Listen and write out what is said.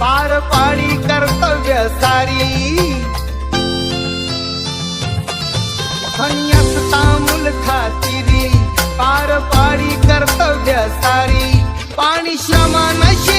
पार पाणी कर्तव्य सारी. संयसता मुलखा तिरी पार पाणी कर्तव्य सारी. पाणी श्रमा नशी